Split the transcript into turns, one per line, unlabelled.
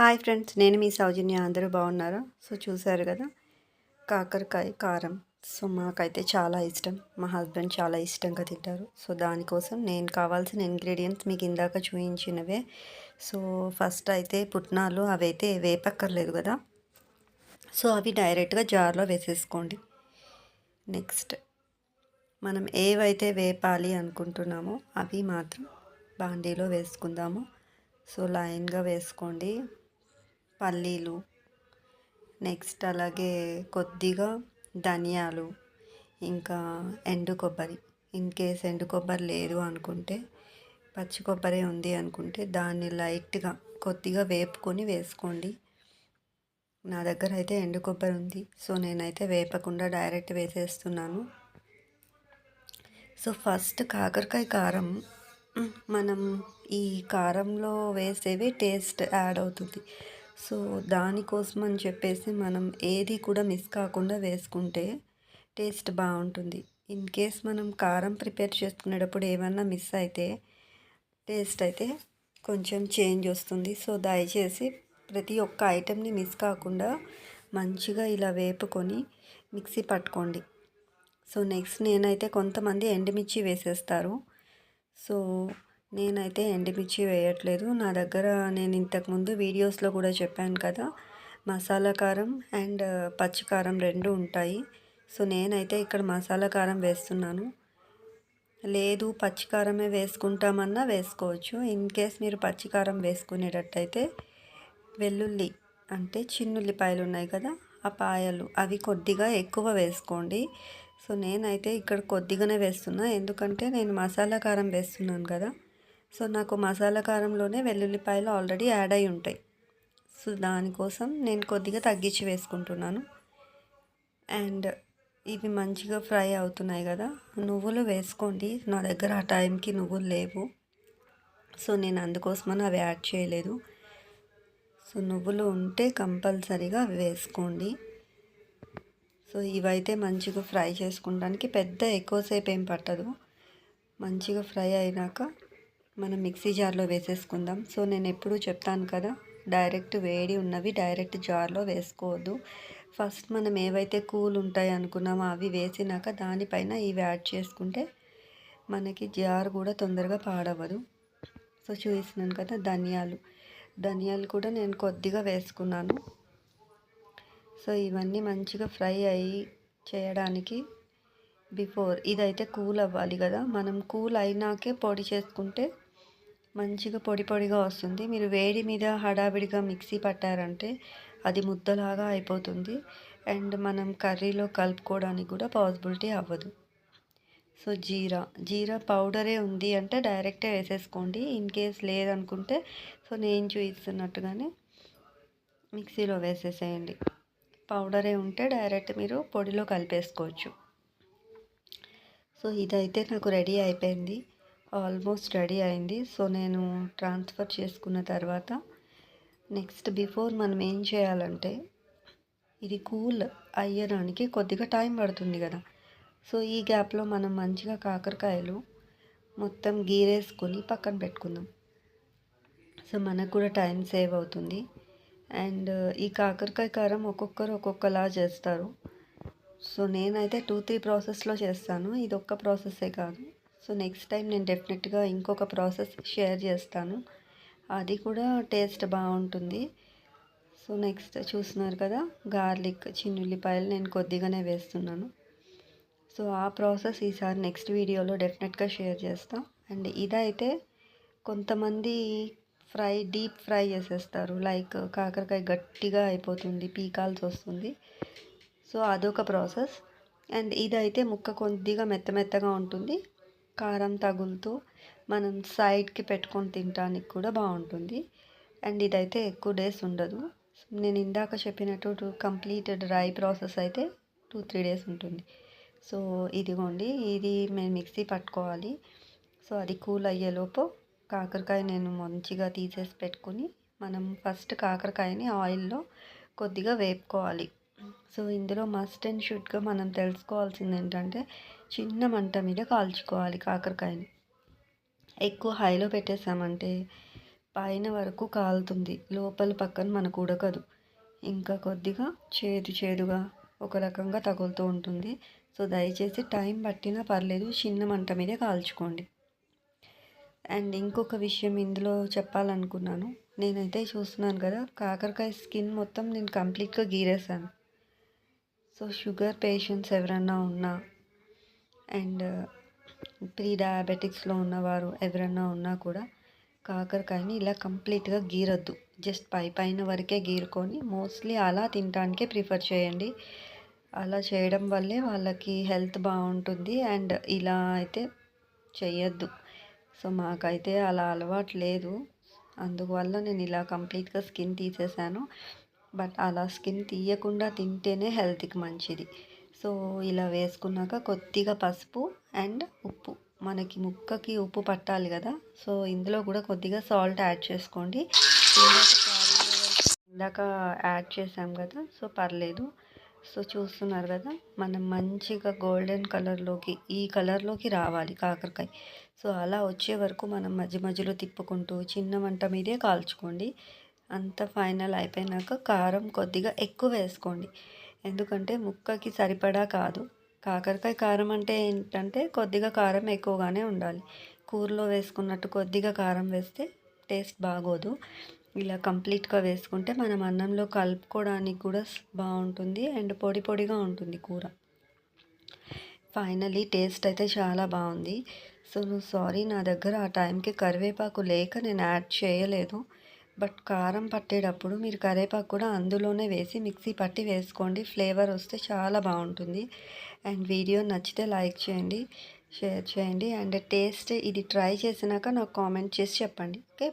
Hi friends నేను మీ సౌజన్య. అందరూ బాగున్నారా? సో చూసారు కదా కాకరకాయ కారం. సో మాకైతే చాలా ఇష్టం. మా హస్బెండ్ చాలా ఇష్టంగా తింటారు. సో దానికోసం నేను కావాల్సిన ఇంగ్రీడియంట్స్ మీకు ఇందాక చూపించినవే సో ఫస్ట్ అయితే పుట్నాలు అవి అయితే వేపక్కర్లేదు కదా. సో అవి డైరెక్ట్గా జార్లో వేసేసుకోండి. నెక్స్ట్ మనం ఏవైతే వేపాలి అనుకుంటున్నామో అవి మాత్రం బాండీలో వేసుకుందాము. సో లైన్గా వేసుకోండి. పల్లీలు. నెక్స్ట్ అలాగే కొద్దిగా ధనియాలు ఇంకా ఎండు కొబ్బరి. ఇన్ కేస్ ఎండు కొబ్బరి లేదు అనుకుంటే పచ్చి కొబ్బరి ఉంది అనుకుంటే దాన్ని లైట్గా కొద్దిగా వేపుకొని వేసుకోండి. నా దగ్గర అయితే ఎండు కొబ్బరి ఉంది. సో నేనైతే వేపకుండా డైరెక్ట్ వేసేస్తున్నాను. సో ఫస్ట్ కాకరకాయ కారం. మనం ఈ కారంలో వేసేవి టేస్ట్ యాడ్ అవుతుంది. సో దానికోసం అని చెప్పేసి మనం ఏది కూడా మిస్ కాకుండా వేసుకుంటే టేస్ట్ బాగుంటుంది. ఇన్ కేస్ మనం కారం ప్రిపేర్ చేసుకునేటప్పుడు ఏమన్నా మిస్ అయితే టేస్ట్ అయితే కొంచెం చేంజ్ వస్తుంది. సో దయచేసి ప్రతి ఒక్క ఐటెంని మిస్ కాకుండా మంచిగా ఇలా వేపుకొని మిక్సీ పట్టుకోండి. సో నెక్స్ట్ నేనైతే కొంతమంది ఎండుమిర్చి వేసేస్తారు. సో నేనైతే ఎండుమిర్చి వేయట్లేదు. నా దగ్గర నేను ఇంతకుముందు వీడియోస్లో కూడా చెప్పాను కదా మసాలా కారం అండ్ పచ్చికారం రెండు ఉంటాయి. సో నేనైతే ఇక్కడ మసాలా కారం వేస్తున్నాను. లేదు పచ్చి కారమే వేసుకుంటామన్నా వేసుకోవచ్చు. ఇన్ కేస్ మీరు పచ్చి కారం వేసుకునేటట్టయితే వెల్లుల్లి అంటే చిన్నుల్లిపాయలు ఉన్నాయి కదా ఆ పాయలు అవి కొద్దిగా ఎక్కువ వేసుకోండి. సో నేనైతే ఇక్కడ కొద్దిగానే వేస్తున్నా. ఎందుకంటే నేను మసాలా కారం వేస్తున్నాను కదా. సో నాకు మసాలా కారంలోనే వెల్లుల్లిపాయలు ఆల్రెడీ యాడ్ అయి ఉంటాయి. సో దానికోసం నేను కొద్దిగా తగ్గించి వేసుకుంటున్నాను. అండ్ ఇవి మంచిగా ఫ్రై అవుతున్నాయి కదా నువ్వులు వేసుకోండి. నా దగ్గర ఆ టైంకి నువ్వులు లేవు. సో నేను అందుకోసమని అవి యాడ్ చేయలేదు. సో నువ్వులు ఉంటే కంపల్సరీగా వేసుకోండి. సో ఇవైతే మంచిగా ఫ్రై చేసుకోవడానికి పెద్ద ఎక్కువసేపు ఏం పట్టదు. మంచిగా ఫ్రై అయినాక మనం మిక్సీ జార్లో వేసేసుకుందాం. సో నేను ఎప్పుడూ చెప్తాను కదా డైరెక్ట్ వేడి ఉన్నవి డైరెక్ట్ జార్లో వేసుకోవద్దు. ఫస్ట్ మనం ఏవైతే కూల్ ఉంటాయి అనుకున్నామో అవి వేసినాక దానిపైన ఇవి యాడ్ చేసుకుంటే మనకి జార్ కూడా తొందరగా పాడవదు సో చూసినాను కదా ధనియాలు. ధనియాలు కూడా నేను కొద్దిగా వేసుకున్నాను. సో ఇవన్నీ మంచిగా ఫ్రై అయ్యి చేయడానికి బిఫోర్ ఇదైతే కూల్ అవ్వాలి కదా. మనం కూల్ అయినాకే పొడి చేసుకుంటే మంచిగా పొడి పొడిగా వస్తుంది. మీరు వేడి మీద హడావిడిగా మిక్సీ పట్టారంటే అది ముద్దలాగా అయిపోతుంది. అండ్ మనం కర్రీలో కలుపుకోవడానికి కూడా పాసిబిలిటీ అవ్వదు. సో జీరా. జీరా పౌడరే ఉంది అంటే డైరెక్టే వేసేసుకోండి. ఇన్ కేస్ లేదనుకుంటే సో నేను చూపిస్తున్నట్టుగానే మిక్సీలో వేసేసేయండి. పౌడరే ఉంటే డైరెక్ట్ మీరు పొడిలో కలిపేసుకోవచ్చు. సో ఇదైతే నాకు రెడీ అయిపోయింది. ఆల్మోస్ట్ రెడీ అయింది. సో నేను ట్రాన్స్ఫర్ చేసుకున్న తర్వాత నెక్స్ట్ బిఫోర్ మనం ఏం చేయాలంటే ఇది కూల్ అయ్యడానికి కొద్దిగా టైం పడుతుంది కదా. సో ఈ గ్యాప్లో మనం మంచిగా కాకరకాయలు మొత్తం గీరేసుకొని పక్కన పెట్టుకుందాం. సో మనకు కూడా టైం సేవ్ అవుతుంది. అండ్ ఈ కాకరకాయ కారం ఒక్కొక్కరు ఒక్కొక్కలా చేస్తారు. సో నేనైతే టూ త్రీ ప్రాసెస్లో చేస్తాను. ఇది ఒక్క ప్రాసెస్సే కాదు. సో నెక్స్ట్ టైం నేను డెఫినెట్గా ఇంకొక ప్రాసెస్ షేర్ చేస్తాను. అది కూడా టేస్ట్ బాగుంటుంది. సో నెక్స్ట్ చూస్తున్నారు కదా గార్లిక్ చిన్నుల్లిపాయలు నేను కొద్దిగానే వేస్తున్నాను. సో ఆ ప్రాసెస్ ఈసారి నెక్స్ట్ వీడియోలో డెఫినెట్గా షేర్ చేస్తాం. అండ్ ఇదైతే కొంతమంది ఫ్రై డీప్ ఫ్రై చేసేస్తారు. లైక్ కాకరకాయ గట్టిగా అయిపోతుంది పీకాల్సి వస్తుంది. సో అదొక ప్రాసెస్. అండ్ ఇదైతే ముక్క కొద్దిగా మెత్త మెత్తగా ఉంటుంది. కారం తగులుతూ మనం సైడ్కి పెట్టుకొని తినడానికి కూడా బాగుంటుంది. అండ్ ఇదైతే ఎక్కువ డేస్ ఉండదు. నేను ఇందాక చెప్పినట్టు కంప్లీట్ డ్రై ప్రాసెస్ అయితే టూ త్రీ డేస్ ఉంటుంది. సో ఇదిగోండి ఇది మేము మిక్సీ పట్టుకోవాలి. సో అది కూల్ అయ్యేలోపు కాకరకాయ నేను మంచిగా తీసేసి పెట్టుకొని మనం ఫస్ట్ కాకరకాయని ఆయిల్లో కొద్దిగా వేపుకోవాలి. సో ఇందులో మస్ట్ అండ్ షుడ్గా మనం తెలుసుకోవాల్సింది ఏంటంటే చిన్న మంట మీద కాల్చుకోవాలి కాకరకాయని. ఎక్కువ హైలో పెట్టేసామంటే పైన వరకు కాలుతుంది లోపల పక్కన మనకు ఉడకదు. ఇంకా కొద్దిగా చేదు చేదుగా ఒక రకంగా తగులుతూ ఉంటుంది. సో దయచేసి టైం పట్టినా పర్లేదు చిన్న మంట మీదే కాల్చుకోండి. అండ్ ఇంకొక విషయం ఇందులో చెప్పాలనుకున్నాను. నేనైతే చూస్తున్నాను కదా కాకరకాయ స్కిన్ మొత్తం నేను కంప్లీట్గా గీరేసాను సో షుగర్ పేషెంట్స్ ఎవరన్నా ఉన్నా అండ్ ప్రీ డయాబెటిక్స్లో ఉన్నవారు ఎవరన్నా ఉన్నా కూడా కాకరకాయని ఇలా కంప్లీట్గా గీరొద్దు. జస్ట్ పై పైన వరకే గీరుకొని మోస్ట్లీ అలా తినడానికే ప్రిఫర్ చేయండి. అలా చేయడం వల్లే వాళ్ళకి హెల్త్ బాగుంటుంది అండ్ ఇలా అయితే చేయొద్దు సో మాకైతే అలా అలవాటు లేదు. అందువల్ల నేను ఇలా కంప్లీట్గా స్కిన్ తీసేసాను. బట్ అలా స్కిన్ తీయకుండా తింటేనే హెల్త్కి మంచిది. సో ఇలా వేసుకున్నాక కొద్దిగా పసుపు అండ్ ఉప్పు. మనకి ముక్కకి ఉప్పు పట్టాలి కదా. సో ఇందులో కూడా కొద్దిగా సాల్ట్ యాడ్ చేసుకోండి. ఇందాక యాడ్ చేసాం కదా. సో పర్లేదు. సో చూస్తున్నారు కదా. మనం మంచిగా గోల్డెన్ కలర్లోకి ఈ కలర్లోకి రావాలి కాకరకాయ. సో అలా వచ్చే వరకు మనం మధ్య మధ్యలో తిప్పుకుంటూ చిన్న మంట మీదే కాల్చుకోండి. అంత ఫైనల్ అయిపోయినాక కారం కొద్దిగా ఎక్కువ వేసుకోండి. ఎందుకంటే ముక్కకి సరిపడా కాదు. కాకరకాయ కారం అంటే ఏంటంటే కొద్దిగా కారం ఎక్కువగానే ఉండాలి. కూరలో వేసుకున్నట్టు కొద్దిగా కారం వేస్తే టేస్ట్ బాగోదు. ఇలా కంప్లీట్గా వేసుకుంటే మనం అన్నంలో కలుపుకోవడానికి కూడా బాగుంటుంది అండ్ పొడి పొడిగా ఉంటుంది కూర. ఫైనలీ టేస్ట్ అయితే చాలా బాగుంది. సో సారీ నా దగ్గర ఆ టైంకి కరివేపాకు లేక నేను యాడ్ చేయలేదు. బట్ కారం పట్టేటప్పుడు మీరు కరివేపాకు కూడా అందులోనే వేసి మిక్సీ పట్టి వేసుకోండి. ఫ్లేవర్ వస్తే చాలా బాగుంటుంది. అండ్ వీడియో నచ్చితే లైక్ చేయండి షేర్ చేయండి. అండ్ టేస్ట్ ఇది ట్రై చేసినాక నాకు కామెంట్ చేసి చెప్పండి. ఓకే?